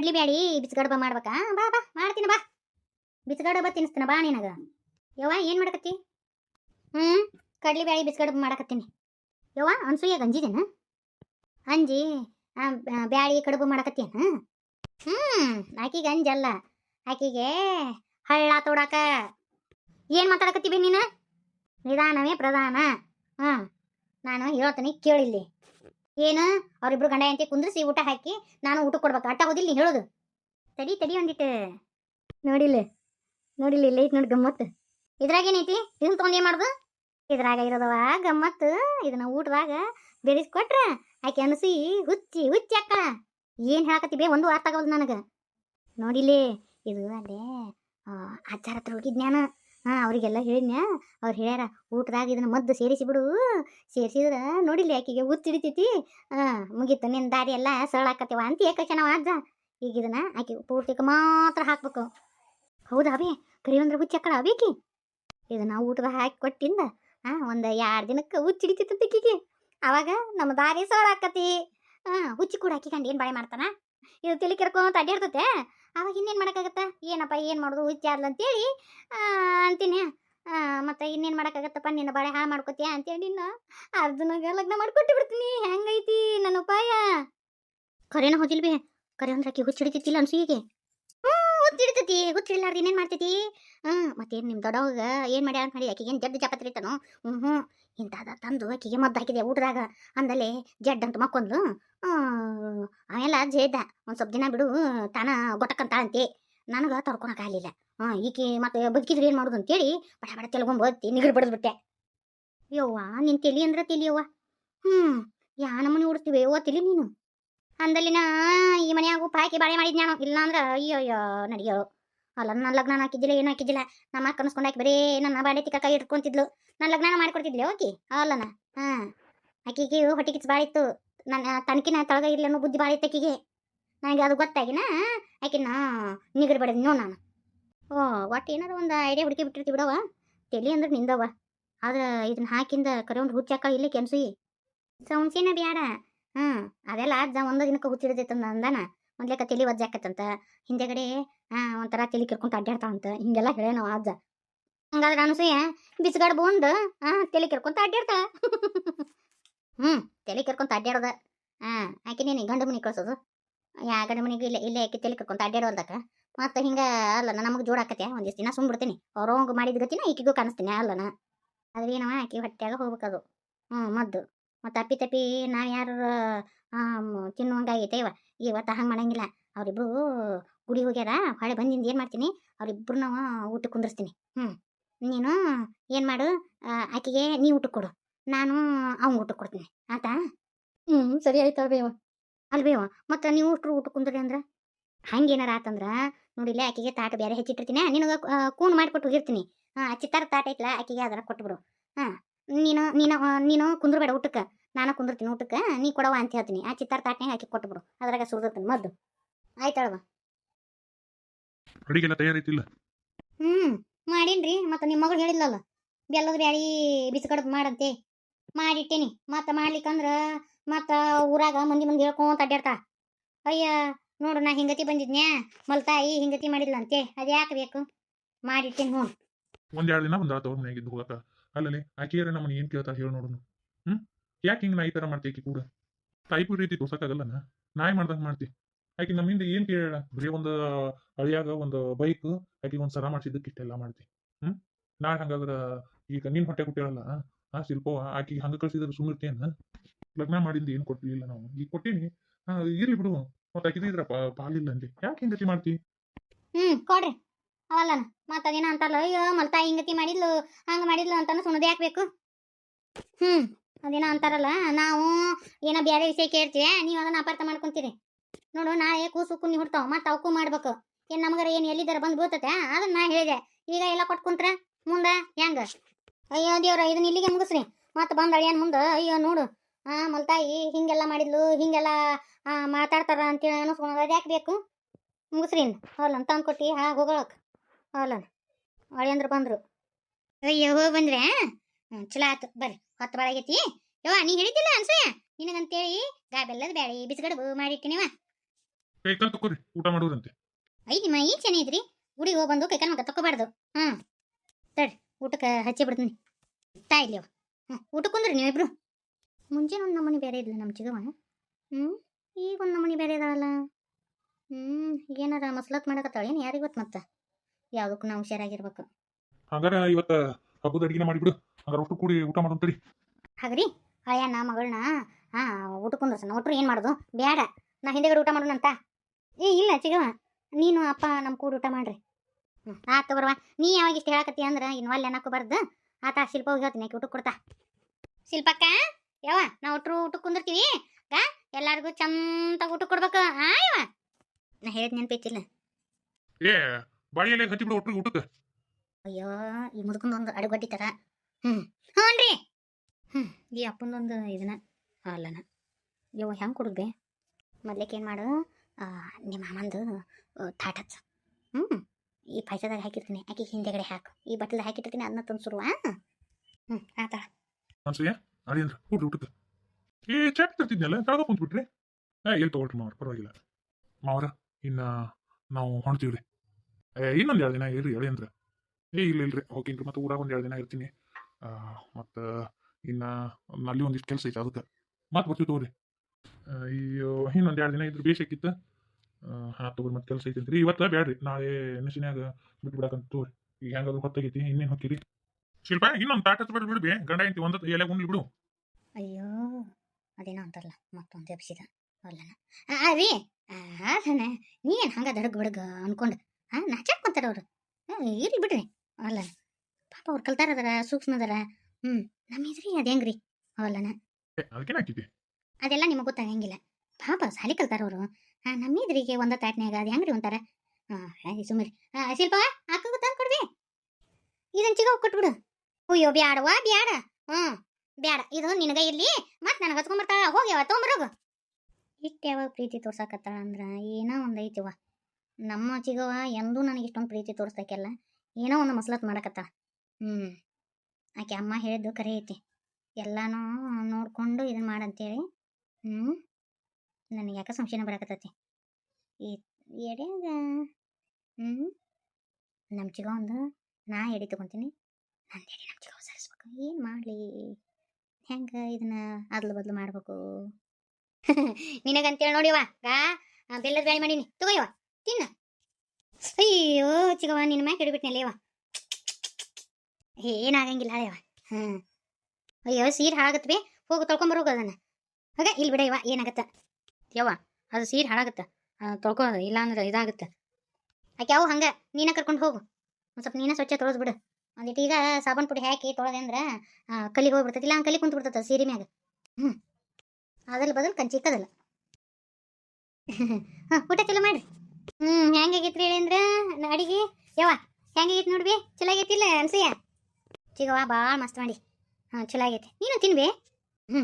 ಕಡ್ಲಿ ಬ್ಯಾಡಿ ಬಿಸ್ಗಡ್ಬ ಮಾಡ್ಬೇಕ. ಬಾ ಬಾ, ಮಾಡ್ತೀನಿ, ಬಾ. ಬಿಸ್ಗಡ್ಬ ತಿನ್ನಿಸ್ತೀನಿ, ಬಾ ನಿನಗ. ಯವ್ವ, ಏನು ಮಾಡಕತ್ತಿ? ಹ್ಞೂ ಕಡ್ಲಿ ಬ್ಯಾಳಿ ಬಿಸ್ಗಡ್ಬ ಮಾಡಕತ್ತೀನಿ. ಯವ್ವ, ಅನ್ಸೂಯ ಗಂಜಿದೇನ? ಅಂಜಿ ಬ್ಯಾಳಿ ಕಡುಬು ಮಾಡಕತ್ತೇನ? ಹ್ಞೂ ಆಕಿಗೆ ಅಂಜಲ್ಲ ಆಕಿಗೆ ಹಳ್ಳ ತೋಡಾಕ. ಏನು ಮಾತಾಡಕತ್ತೀವಿ ನೀನು? ನಿಧಾನವೇ ಪ್ರಧಾನ. ಹಾಂ ನಾನು ಹೇಳ್ತೀನಿ ಕೇಳಿಲ್ಲಿ. ಏನು? ಅವರಿಬ್ರು ಗಂಡ ಹೆಂಡತಿ ಕುಂದ್ರಿಸಿ ಊಟ ಹಾಕಿ ನಾನು ಊಟ ಕೊಡ್ಬೇಕು. ಅಟ್ಟ ಹೋದಿಲ್ಲ ನೀ ಹೇಳೋದು. ತಡಿ ತಡಿ ಒಂದಿಟ್ಟು ನೋಡಿಲ್ಲ ನೋಡಿಲ್ಲ ಇಲ್ಲ ಐತಿ ನೋಡಿ ಗಮ್ಮತ್ತು ಇದ್ರಾಗ ಏನೈತಿ? ಇದನ್ನ ತೊಗೊಂಡು ಏನು ಮಾಡುದು? ಇದ್ರಾಗ ಇರೋದವ ಗಮ್ಮತ್ತು ಇದನ್ನ ಊಟದಾಗ ಬೆರೆಸ್ಕೊಟ್ರೆ ಆಕೆ ಅನಸಿ ಹುಚ್ಚಿ ಹುಚ್ಚಿ ಅಕ್ಕ. ಏನು ಹೇಳಕತ್ತಿ ಬೇ? ಒಂದು ವಾರ ತಗೋದು ನನಗೆ. ನೋಡಿಲಿ, ಇದು ಅಲ್ಲೇ ಆಚಾರ ಹತ್ರ ಹೋಗಿದ್ನ್ಯಾನ ಹಾಂ, ಅವರಿಗೆಲ್ಲ ಹೇಳಿದ್ನ್ಯ? ಅವ್ರು ಹೇಳ್ಯಾರ, ಊಟದಾಗ ಇದನ್ನ ಮದ್ದು ಸೇರಿಸಿ ಬಿಡು. ನೋಡಿಲ್ಲ ಆಕೆಗೆ ಹಿಡಿತೈತಿ. ಹಾಂ, ಮುಗೀತು ನಿನ್ನ ದಾರಿ ಎಲ್ಲ ಸರಳಾಕತ್ತೀವ ಅಂತ ಏಕಚನವ ಅಜ್ಜ ಈಗ ಇದನ್ನ ಆಕೆ ಪೂರ್ತಿಕ ಮಾತ್ರ ಹಾಕ್ಬೇಕು. ಹೌದಾ ಅಭಿ? ಕರಿವಂದ್ರ ಹುಚ್ಚಕ್ಕಳ ಅಬೇಕಿ ಇದನ್ನ ಊಟದಾಗ ಹಾಕಿ ಕೊಟ್ಟಿಂದ, ಹಾಂ, ಒಂದು ಎರಡು ದಿನಕ್ಕೆ ಹುಚ್ಚಿಡಿತೈತಿ ಆಕಿಗೆ. ಅವಾಗ ನಮ್ಮ ದಾರಿ ಸರಳಾಕತಿ ಹಾಂ, ಹುಚ್ಚಿ ಕೂಡ ಹಾಕಿಕೊಂಡು ಏನು ಬಾಳೆ ಮಾಡ್ತಾನ? ಇದು ತಲೆ ಕೆರ್ಕೊಂತ ಅಡ್ಡಾಡ್ತತೆ ಅವಾಗ ಇನ್ನೇನು ಮಾಡೋಕ್ಕಾಗತ್ತ? ಏನಪ್ಪ, ಏನು ಮಾಡೋದು? ಹುಚ್ಚ ಆದ್ಲ ಅಂತೇಳಿ ಅಂತೀನಿ. ಮತ್ತು ಇನ್ನೇನು ಮಾಡೋಕ್ಕಾಗತ್ತಪ್ಪ? ನಿನ್ನ ಬಾಳೆ ಹಾಳು ಮಾಡ್ಕೋತೀಯ ಅಂತೇಳಿ ಇನ್ನು ಅರ್ಧನಾಗ ಲಗ್ನ ಮಾಡ್ಕೊಟ್ಟು ಬಿಡ್ತೀನಿ ಹೆಂಗೈತಿ ನನ್ನ ಉಪಾಯ? ಕರೆನ ಹೋದಿಲ್ ಬೇ ಕರೆ ಅಂದ್ರೆ ಅಕ್ಕಿ ಹುಚ್ಚಿಡಿತಿಲ್ಲ ಅನ್ಸಿಗೆ ಹ್ಞೂ ಹುಚ್ಚಿಡ್ತತಿ ಹುಚ್ಚಿಡ್ಲಾರ್ದು ಇನ್ನೇನು ಮಾಡ್ತೈತಿ? ಹ್ಞೂ, ಮತ್ತೇನು ನಿಮ್ಮ ದೊಡ್ಡವಾಗ ಏನು ಮಾಡ್ಯಾ ಅಂತ ಮಾಡಿ ಆಕೆಗೆ ಏನು ಜಡ್ಡು ಜಾಪತ್ರಿತನೋ ಹ್ಞೂ ಹ್ಞೂ ಇಂಥದ ತಂದು ಅಕ್ಕಿಗೆ ಮದ್ದು ಹಾಕಿದೆ ಊಟದಾಗ. ಅಂದಲೆ ಜಡ್ ಅಂತ ಅವೆಲ್ಲ ಜೇದ ಒಂದು ಸ್ವಲ್ಪ ದಿನ ಬಿಡು, ತಾನ ಗೊಟ್ಟಕ್ಕಂತ ಅಂತೆ ನನಗೆ ತಡ್ಕೊಳಕ್ಕಾಗಲಿಲ್ಲ ಹಾಂ ಈಕಿ ಮತ್ತೆ ಬದುಕಿದ್ರೆ ಏನು ಮಾಡೋದು ಅಂತೇಳಿ ಬಡ ಬಡ ತೆಲ್ಗೊಂಬ ಒತ್ತಿ ನಿಗರ್ ಬಡಿದ್ಬಿಟ್ಟೆ. ಯವ್ವ, ನಿನ್ ತಲಿ ಅಂದ್ರೆ ತಿಳಿ ಯವ್ವ. ಹ್ಞೂ ಯಾ ನಮ್ಮನೆ ಓಡಿಸ್ತೀವಿ ಯವ್ವ ತಿಳಿ ನೀನು. ಅಂದಲ್ಲಿನ ಈ ಮನೆಯಾಗು ಹಾಕಿ ಬಾಳೆ ಮಾಡಿದ್ ನಾನು ಇಲ್ಲ ಅಂದ್ರೆ ಅಯ್ಯೋ ಅಯ್ಯೋ ನಡಿಯೋ. ಅಲ್ಲ, ನನ್ನ ಲಗ್ನ ಹಾಕಿದ್ದಿಲ್ಲ, ಏನು ಹಾಕಿದ್ದಿಲ್ಲ. ನಮ್ಮ ಅಕ್ಕ ಅನಿಸ್ಕೊಂಡಾಕಿ ಬರೀ ನನ್ನ ಬಾಳೆ ತಿಕ್ಕ ಕೈ ಇಟ್ಕೊಂತಿದ್ಲು ನನ್ನ ಲಗ್ನ ಮಾಡ್ಕೊಡ್ತಿದ್ಲೆ ಓಕೆ ಅಲ್ಲನ? ಹಾಂ ಆಕಿಗೆ ಹೊಟ್ಟೆ ಕಿಚ್ಚು ಭಾಳ ಇತ್ತು. ನನ್ನ ತನಕಿನ ತಳಗ ಇರ್ಲಿ ಬುದ್ಧಿ ಭಾಳ ಇತ್ತು ಆಕಿಗೆ ನನಗೆ ಅದು ಗೊತ್ತಾಗಿನ, ಆಕಿನ ನಿಗರ್ ಬಡಿದ್ ನೋ ನಾನು. ಓ, ಒಟ್ಟು ಏನಾರ ಒಂದು ಐಡಿಯಾ ಹುಡುಕಿ ಬಿಟ್ಟಿರ್ತೀವಿ ಬಿಡವ ತಲಿ ಅಂದ್ರೆ ನಿಂದವ ಆದ್ರೆ ಇದನ್ನ ಹಾಕಿಂದ ಕರೆ ಒಂದು ಹುಚ್ಚಾಕ ಇಲ್ಲಿ ಕೆನ್ಸಿ ಸೌನ್ಸಿನ ಬ್ಯಾಡ. ಹ್ಞೂ ಅದೆಲ್ಲ ಅಜ್ಜ ಒಂದು ದಿನಕ್ಕೆ ಹುಚ್ಚಿಡ್ದೈತಂದ ಅಂದಾನ. ಒಂದು ಲೆಕ್ಕ ತಲಿ ಒಜ್ಜಾಕತ್ತಂತ ಹಿಂದೆಗಡೆ ಒಂಥರ ತಲಿ ಕಿರ್ಕೊಂಡು ಅಡ್ಡಾಡ್ತಾವಂತ ಹಿಂಗೆಲ್ಲ ಹೇಳೇನವ ಅಜ್ಜ. ಹಂಗಾದ್ರೆ ಅನಸೂಯ, ಬಿಸ್ಗಡ್ ಬಂದು ತಲೆ ಕಿರ್ಕೊಂತ ಅಡ್ಡಾಡ್ತಾಳ ಹ್ಞೂ ತಲೆ ಕೆರ್ಕೊಂತ ಅಡ್ಡಾಡೋದ ಹಾಂ ಆಕೆ ನೀನು ಗಂಡು ಮನೆ ಕಳ್ಸೋದು? ಯಾ ಗಂಡು ಮನೆಗೆ ಇಲ್ಲೇ ಇಲ್ಲೇ ಆಕೆ ತಲೆ ಕರ್ಕೊಂತ ಅಡ್ಡಾಡೋದಕ್ಕ ಮತ್ತೆ ಹಿಂಗೆ ನಾನು ನಮಗೆ ಜೋಡಾಕತ್ಯ ಒಂದಿಷ್ಟು ದಿನ ಸುಮ್ಬಿಡ್ತೀನಿ. ಅವ್ರಂಗೆ ಮಾಡಿದ ಗತಿನ ಈಕಿಗೂ ಕಾಣಿಸ್ತೀನಿ ಅಲ್ಲನ ಆದ್ರೆ ಏನವ, ಆಕೆ ಹೊಟ್ಟೆಯಾಗ ಹೋಗ್ಬೇಕದು. ಹ್ಞೂ ಮದ್ದು. ಮತ್ತು ಅಪ್ಪಿ ತಪ್ಪಿ ನಾ ಯಾರು ತಿನ್ನುವಂಗಾಗೈತೆ ಇವ. ಇವತ್ತು ಹಂಗೆ ಮಾಡಂಗಿಲ್ಲ. ಅವರಿಬ್ರು ಗುಡಿ ಹೋಗ್ಯಾರ ಹೊಳೆ ಬಂದಿಂದ ಏನು ಮಾಡ್ತೀನಿ ಅವ್ರಿಬ್ರು ನಾವು ಊಟ ಕುಂದಿರ್ಸ್ತೀನಿ. ಹ್ಞೂ ನೀನು ಏನು ಮಾಡು ಆಕೆಗೆ ನೀ ಊಟ ಕೊಡು. ನಾನು ಅವ್ನ ಊಟ ಕೊಡ್ತೀನಿ ಆತಾ ಹ್ಞೂ ಸರಿ ಆಯ್ತು ಬೇವ ಅಲ್ಬೇವ ಮತ್ತು ನೀವು ಅಷ್ಟ್ರು ಊಟ ಕುಂದ್ರಿ ಅಂದ್ರೆ? ಹಂಗೇನಾರ ಆತಂದ್ರೆ? ನೋಡಿಲ್ಲ ಆಕೆಗೆ ತಾಟ ಬೇರೆ ಹೆಚ್ಚಿಟ್ಟಿರ್ತೀನಿ. ನಿನಗೆ ಕೂಣ್ ಮಾಡಿಕೊಟ್ಟು ಹೋಗಿರ್ತೀನಿ. ಹಾಂ ಅಚ್ಚಿತ್ತಾರ ಚಿತ್ತಾರ ತಾಟ ಐತ್ಲ ಆಕಿಗೆ ಅದರ ಕೊಟ್ಬಿಡು. ಹಾಂ ನೀನು ನೀನು ನೀನು ಕುಂದ್ರಬೇಡ ಊಟಕ್ಕೆ. ನಾನು ಕುಂದಿರ್ತೀನಿ ಊಟಕ್ಕೆ ನೀ ಕೊಡವ ಅಂತ ಹೇಳ್ತೀನಿ. ಆ ಚಿತ್ತಾರ ತಾಟ್ನಾಗ ಹಾಕಿ ಕೊಟ್ಬಿಡು. ಅದ್ರಾಗ ಸುರಿದಿರ್ತೀನಿ ಮದ್ದು. ಆಯ್ತಳವ ಅಡಿಗೆಲ್ಲ ತಯಾರಿತಿಲ್ಲ? ಹ್ಞೂ ಮಾಡೀನ್ರಿ ಮತ್ತು ನಿಮ್ಮ ಮಗಳು ಹೇಳಿಲ್ಲಲ್ಲ ಬೆಲ್ಲದ ಬ್ಯಾಳಿ ಬಿಸ್ಕಡ್ ಮಾಡಂತೆ. ಮಾಡಿಟ್ಟೇನಿ. ಮಾಡ್ಲಿಕ್ಕೆ ಮಾಡ್ಲಿಕ್ಕಂದ್ರೆ ಮತ್ತೆ ಊರಾಗ ಮಂದಿ ಮಂದಿ ಹೇಳ್ಕೊಂತ ಅಡ್ಡಾಡ್ತಾ ಅಯ್ಯ ನೋಡು ನಾ ಹಿಂಗತಿ ಬಂದಿದ್ನ್ಯಾ, ಮಲ್ತಾಯಿ ಹಿಂಗತಿ ಮಾಡಿದ್ಲಂತೆ, ಅದು ಯಾಕೆ ಬೇಕು? ಮಾಡಿಟ್ಟೇನಿ ಹ್ಞೂ ಒಂದೆರಡು ದಿನ ಬಂದ ತವ್ರ ಮನೆಯಾಗಿದ್ದು ಹೋಗಕ್ಕ ಅಲ್ಲಲ್ಲಿ ಆಕೆಯರ ನಮ್ಮನ್ನ ಏನ್ ಕೇಳ್ತಾ ಹೇಳಿ ನೋಡೋನು. ಹ್ಮ್? ಯಾಕೆ ಹಿಂಗ್ ನಾಯಿ ತರ ಮಾಡ್ತೀಕಿ ಆಕಿ ಕೂಡ? ತಾಯಿಪು ರೀತಿ ತೋರ್ಸಕ್ಕಾಗಲ್ಲನ ನಾಯಿ ಮಾಡ್ದಂಗ್ ಮಾಡ್ತಿ. ಆಕಿ ನಮ್ಮಿಂದ ಏನ್ ಕೇಳ ಬರೀ ಒಂದು ಅಳಿಯಾಗ ಒಂದು ಬೈಕ್, ಆಕಿಗೆ ಒಂದ್ ಸರ ಮಾಡ್ಸಿದ್ದಕ್ಕೆ ಇಷ್ಟೆಲ್ಲ ಮಾಡ್ತಿ. ಹ್ಮ್? ನಾಳೆ ಹಂಗಾದ್ರ ಈಗ ನಿನ್ ಹೊಟ್ಟೆ ಕೊಟ್ಟಿರಲ್ಲ ಆ ಶಿಲ್ಪವ ಆಕಿಗೆ ಹಂಗ ಕಳ್ಸಿದ್ರೆ ಸುಮ್ಮಿರ್ತೇನ ಲಗ್ನ ಮಾಡಿದ್ದು ಏನ್ ಕೊಟ್ಟಿಲ್ಲ ನಾವು. ಈಗ ಕೊಟ್ಟಿನಿ. ಇರ್ಲಿ ಬಿಡು. ಮತ್ತೆ ಆಕಿದ್ರ ಪಾಲಿಲ್ಲ ಅಂದೆ. ಯಾಕೆ ಹಿಂಗತಿ ಮಾಡ್ತಿ? ಹ್ಮ್, ಕೊಡ್ರಿ. ಅವಲ್ಲನ ಮತ್ತದೇನ ಅಂತಾರಲ್ಲ, ಅಯ್ಯೋ, ಮಲ್ತಾಯಿ ಹಿಂಗತಿ ಮಾಡಿದ್ಲು, ಹಂಗ ಮಾಡಿದ್ಲು ಅಂತಾನು ಸುಮ್ಮನೆ ಯಾಕೆ ಬೇಕು ಹ್ಞೂ ಅದೇನೋ ಅಂತಾರಲ್ಲ, ನಾವು ಏನೋ ಬೇರೆ ವಿಷಯ ಕೇಳ್ತೀವಿ, ನೀವು ಅದನ್ನ ಅಪಾರ್ಥ ಮಾಡ್ಕೊಂತೀರಿ. ನೋಡು, ನಾಳೆ ಕೂಸು ಕುನ್ನಿ ಹುಡ್ತಾವ ಮತ್ತೆ ಅವಕ್ಕೂ ಮಾಡ್ಬೇಕು. ಏನ್ ನಮಗರ ಏನು ಎಲ್ಲಿದಾರ ಬಂದು ಬೀಳ್ತತೆ ಅದನ್ನ ನಾ ಹೇಳಿದೆ. ಈಗ ಎಲ್ಲ ಕೊಟ್ಕೊಂಡ್ರೆ ಮುಂದೆ, ಹೆಂಗ? ಅಯ್ಯೋ ದೇವ್ರ ಇದನ್ನ ಇಲ್ಲಿಗೆ ಮುಗಿಸ್ರಿ. ಮತ್ತೆ ಬಂದ ಅಳಿಯನ್ ಮುಂದೆ ಅಯ್ಯೋ ನೋಡು. ಆ ಮಲ್ತಾಯಿ ಹಿಂಗೆಲ್ಲ ಮಾಡಿದ್ಲು ಹಿಂಗೆಲ್ಲ ಆ, ಮಾತಾಡ್ತಾರ ಅಂತೇಳಿ ಅನಿಸ್ಕೊಳೋದು ಅದು. ಯಾಕೆ ಬೇಕು? ಮುಗಿಸ್ರಿ ಅವಲ್ಲ ತಂದು ಕೊಟ್ಟು ಹಾ ಹೋಗೋಳಕ್. ಅವಲ್ಲ ಅಳಿಯಂದ್ರ ಬಂದ್ರು. ಅಯ್ಯೋ ಹೋಗಿ ಬಂದ್ರೆ ಚಲೋ ಆತು. ಬರ್ರಿ ಹೊತ್ತು ಬಾಳಾಗೈತಿ ಯವ್ವ ನೀ ಹೇಳಿದ್ದಿಲ್ಲ ಅನ್ಸ್ರಿ ನಿನಗಂತೇಳಿ ಗಾ ಬೆಲ್ಲದ ಬ್ಯಾಳಿ ಬಿಸ್ಗಡುಬು ಮಾಡಿಟ್ಟಿನಿವ ಕೈ ಕಾಲು ತಕೋರಿ ಊಟ ನಿಮ್ಮ ಈ ಚೆನ್ನ ಇದ್ರಿ? ಗುಡಿಗೆ ಹೋಗಿ ಬಂದು ಕೈಕಾಲ ಮಗ ತಕೋಬಾರ್ದು ಹ್ಞೂ ತಡ್ರಿ. ಊಟಕ್ಕೆ ಹಚ್ಚಿ ಬಿಡ್ತೀನಿ. ತಾ ಇಲ್ಲಿ ಹ್ಞೂ ಊಟಕ್ಕೆ ಕುಂದ್ರಿ ನೀವಿಬ್ರು? ಮುಂಜಾನೆ ಒಂದು ನಮೂನಿ ಬೇರೆ ಇದ್ಲ ನಮ್ಮ ಚಿಗವ ಹ್ಞೂ ಈಗ ಒಂದು ನಮೂನಿ ಬೇರೆ ಇದಾಳಲ್ಲ. ಹ್ಞೂ ಏನಾರ ಮಸಲತ್ ಮಾಡಕತ್ತಾಳ ಏನು ಯಾರಿಗೆ ಗೊತ್ತು ಮತ್ತೆ? ಯಾವುದಕ್ಕೂ ನಾವು ಹುಷಾರಾಗಿರ್ಬೇಕು. ಹಂಗಾರೆ ಇವತ್ತು ಹಬ್ಬದ ಅಡಿಗೆನ ಮಾಡಿಬಿಡು. ಹಂಗಾರೆ ಒಟ್ಟು ಕೂಡಿ ಊಟ ಮಾಡೋಂತಡಿ ಹಾಗ್ರಿ ಅಯ್ಯ ನಾ ಮಗಳನ್ನ ಹಾಂ ಊಟ ಕುಂದ್ರಸ ಒಟ್ರು ಏನು ಮಾಡೋದು? ಬೇಡ ನಾ ಹಿಂದೆಗಡೆ ಊಟ ಮಾಡೋಣಂತ. ಏ ಇಲ್ಲ ಚಿಗವ ನೀನು ಅಪ್ಪ ನಮ್ಮ ಕೂಡ ಊಟ ಮಾಡ್ರಿ. ಆತು ತಗೋರ್ವ ನೀ ಯಾವಾಗ ಇಷ್ಟು ಹೇಳಕತ್ತಿ ಅಂದ್ರೆ ಇನ್ವಾಲ್ ಅಲ್ಲಿ ಅನ್ನಕ್ಕೂ ಬರ್ದು ಆತ ಶಿಲ್ಪ ಹೋಗಿ ಹೇಳ್ತೀನಿ ಆಕೆ ಊಟಕ್ಕೆ ಕೊಡ್ತಾ. ಶಿಲ್ಪಕ್ಕ ಯಾವ ನಾವು ಒಟ್ರು ಊಟಕ್ಕೆ ಕುಂದಿರ್ತೀವಿ. ಗಾ ಎಲ್ಲಾರ್ಗೂ ಚಂದ ಊಟ ಕೊಡ್ಬೇಕು. ಆ ಯವ್ವ. ನಾ ಹೇಳಿದ್ ನೆನ್ಪೈತಿಲ್ಲ ಏ ಬಾಳಿ ಹತ್ತಿ ಬಿಡು ಊಟಕ್ಕೆ ಅಯ್ಯೋ ಈ ಮುದುಕೊಂದೊಂದು ಅಡುಗಡ್ಡಿ ಥರ ಹ್ಞೂ ಹ್ಞೂ ಹ್ಞೂ ಈ ಅಪ್ಪಂದೊಂದು ಇದನ್ನ ಅಲ್ಲನ ಯವ್ವ ಹೆಂಗೆ ಕುಡಿದ್ಬೆ ಮೊದ್ಲೇಕೆ ಏನು ಮಾಡು ನಿಮ್ಮ ಮಾಮಂದು ಥಾಟ್ ಹಚ್ಚ. ಹ್ಞೂ ಈ ಪಾಯಸದಾಗ ಹಾಕಿರ್ತೀನಿ. ಆಕೆ ಹಿಂದೆಗಡೆ ಹಾಕು. ಈ ಬಟ್ಲದಾಗ ಹಾಕಿರ್ತೀನಿ ಅದನ್ನ ತಂದು ಸುರುವ ಹ್ಞೂ ಆತ. ಅನ್ಸಯ್ಯ ಅಡಿ ಅಂದ್ರೆ ಊಟ, ಊಟಕ್ಕೆ? ಏ ಚಾಟ್ ತರ್ತಿದ್ನಲ್ಲ, ತಳಗ ಕುಂತ್ಬಿಟ್ರಿ. ಏ ಎಲ್ಲಿ ತಗೊಳ್ರಿ ಮಾವ್ರ, ಪರವಾಗಿಲ್ಲ. ಮಾವ್ರ, ಇನ್ನ ನಾವು ಹೊಣ್ತೀವ್ರಿ ಏ, ಇನ್ನೊಂದು ಎರಡು ದಿನ ಇರ್ರಿ ಹೇಳಿ ಅಂದ್ರೆ? ಏ, ಇಲ್ಲ, ಇಲ್ರಿ, ಹೋಗಿನ್ರಿ, ಮತ್ತೆ ಊರಾಗ ಒಂದು ಎರಡು ದಿನ ಇರ್ತೀನಿ. ಮತ್ತು, ಇನ್ನ ಅಲ್ಲಿ ಒಂದಿಷ್ಟು ಕೆಲಸ ಐತೆ ಅದಕ್ಕೆ ಮತ್ತೆ ಬರ್ತೀವಿ ತಗೋರಿ. ಅಯ್ಯೋ, ಇನ್ನೊಂದು ಎರಡು ದಿನ ಇದ್ರೆ ಬೇಸಕ್ಕಿತ್ತು ಹಾಂ ತಗೋರಿ ಮತ್ತೆ ಕೆಲಸ ಐತಿ ರೀ ಇವತ್ತು ಬ್ಯಾಡ್ರಿ ನಾಳೆ ನೆಸಿನ್ಯಾಗ ಬಿಟ್ಟು ಬಿಡಕಂತ ತಗೋರಿ. ಈಗ ಹೆಂಗಾದ್ರು ಹೊತ್ತಾಗೈತಿ ಇನ್ನೇನು ಹೊಕ್ಕಿರಿ ಶಿಲ್ಪ ಇನ್ನೊಂದು ತಾಟ ಬಿಡು ಬಿಡ್ಬಿ ಗಂಡ ಐತಿ ಒಂದು ಎಲೆ ಉಣ್ಲಿ ಬಿಡು. ಅಯ್ಯೋ ಅದೇನೋ ಅಂತಾರಲ್ಲ ಮತ್ತೊಂದು ಎಬ್ಸಿದ. ಅಲ್ಲನ. ರೀ ಅದನ್ನ ನೀನು ಹಂಗ ದಡಗ್ ಬಡಗ್ ಅನ್ಕೊಂಡು ಹಾ ನಾಚಾಕೊಂತಾರ ಅವರು. ಇರ್ಲಿ ಬಿಡ್ರಿ. ಅಲ್ಲ ಪಾಪ ಅವ್ರು ಕಲ್ತಾರ ಅದರ ಸೂಕ್ಷ್ಮ ಅದಾರ ಹ್ಞೂ ನಮ್ಮ ಇದ್ರಿ ಅದ ಹೆಂಗ್ರಿ ಅವಲ್ಲನ ಅದೆಲ್ಲ ನಿಮಗೆ ಗೊತ್ತಾಗಂಗಿಲ್ಲ. ಪಾಪ ಸಾಲಿ ಕಲ್ತಾರ ಅವರು ಹಾಂ ನಮ್ಮ ಇದ್ರಿಗೆ ಒಂದ ತಾಟ್ನ್ಯಾಗ ಅದು ಹೆಂಗ್ರಿ ಅಂತಾರ ಹಾಂ ಸುಮ್ಮರಿ. ಶಿಲ್ಪ ಅಕ್ಕ ತಂದು ಕೊಡ್ವಿ ಇದನ್ನ ಚಿಗ ಕೊಟ್ಬಿಡು. ಅಯ್ಯೋ ಬ್ಯಾಡವಾ ಬ್ಯಾಡ. ಹ್ಞೂ, ಬ್ಯಾಡ. ಇದು ನಿನಗ ಇರ್ಲಿ. ಮತ್ ನನಗೆ ಹಚ್ಕೊಂಬರ್ತಾಳ ಹೋಗ್ಯವ ತೊಂಬರೋಗು ಇಷ್ಟ ಯಾವಾಗ ಪ್ರೀತಿ ತೋರ್ಸಾಕತ್ತಾಳ ಅಂದ್ರ, ಏನೋ ಒಂದು ಐತಿವ ನಮ್ಮ ಚಿಗವ ಎಂದೂ ನನಗೆ ಇಷ್ಟೊಂದು ಪ್ರೀತಿ ತೋರಿಸ್ತಾಕೆಲ್ಲ ಏನೋ ಒಂದು ಮಸಲತ್ ಮಾಡಕತ್ತಾಳ. ಹ್ಞೂ ಆಕೆ ಅಮ್ಮ ಹೇಳಿದ್ದು ಕರೆ ಐತಿ. ಎಲ್ಲಾನು ನೋಡ್ಕೊಂಡು ಇದನ್ನ ಮಾಡಂತೇಳಿ. ಹ್ಞೂ ನನಗೆ ಯಾಕೆ ಸಂಶಯನ ಬರಾಕತ್ತೈತಿ. ಈ ಎಡ್ಯಾಗ ಹ್ಞೂ ನಮ್ಮ ಚಿಗ ಒಂದು ನಾ ಎಡಿ ತೊಗೊತೀನಿ. ನನ್ನ ಎಡಿ ನಮ್ಮ ಚಿಗ ಸರಿಸ್ಬೇಕು. ಏನು ಮಾಡಲಿ? ಹೆಂಗೆ ಇದನ್ನ ಅದ್ಲು ಬದಲು ಮಾಡ್ಬೇಕು? ನಿನಗಂತೇಳಿ ನೋಡಿವ ಗಾ ಬೆಲ್ಲದ ಬ್ಯಾಳಿ ಮಾಡೀನಿ. ತಗೋಯವ ತಿನ್ನ. ಅಯ್ಯೋ ಚಿಗವ ನಿನ್ನ ಮ್ಯಾಕೆ ಹಿಡಿಬಿಟ್ನಲ್ಲ ಇವ ಏನಾಗಂಗಿಲ್ಲ ಅಯ್ಯವ ಹ್ಞೂ ಅಯ್ಯೋ, ಸೀರೆ ಹಾಳಾಗತ್ತೆ ಹೋಗಿ ಹೋಗು ತೊಳ್ಕೊಂಬರೋಗು ಅದನ್ನ. ಹಾಗ ಇಲ್ಲಿ ಬಿಡ ಇವ ಏನಾಗತ್ತ. ಯವ್ವ, ಅದು ಸೀರೆ ಹಾಳಾಗುತ್ತೆ? ತೊಳ್ಕೊ ಇಲ್ಲ ಅಂದ್ರೆ ಇದಾಗತ್ತೆ? ಆಕೆ ಯಾವ ಹಂಗ, ನೀನೇ ಕರ್ಕೊಂಡು ಹೋಗು. ಒಂದು ಸ್ವಲ್ಪ ನೀನೇ ಸ್ವಚ್ಛ ತೊಳೆದು ಬಿಡು. ಒಂದಿಟ್ಟು ಈಗ ಸಾಬೂನು ಪುಡಿ ಹಾಕಿ ತೊಳೆದೆ ಅಂದ್ರೆ ಕಲಿಗೆ ಹೋಗ್ಬಿಡ್ತೈತಿ, ಇಲ್ಲ ಕಲಿ ಕುಂತು ಬಿಡ್ತೈತೆ ಸೀರೆ ಮ್ಯಾಗ. ಹ್ಞೂ ಅದ್ರಲ್ಲಿ ಬದಲು ಕಂಚಿಕ್ಕದಲ್ಲ ಹಾಂ, ಊಟ ಚಲೋ ಮಾಡಿರಿ. ಹ್ಞೂ ಹೇಳಿ ಅಂದ್ರೆ, ಅಡಿಗೆ, ಯವ್ವ ಹೆಂಗಾಗೈತಿ ನೋಡ್ಬಿ ಚಲೋ ಆಗೈತಿಲ್ಲ ಅನ್ಸಯ್ಯ ಚಿಗವ್ವ ಭಾಳ ಮಸ್ತ್ ಮಾಡಿ ಹಾಂ, ಚಲೋ ಆಗೈತಿ. ನೀನು ತಿನ್ಬಿ? ಹ್ಞೂ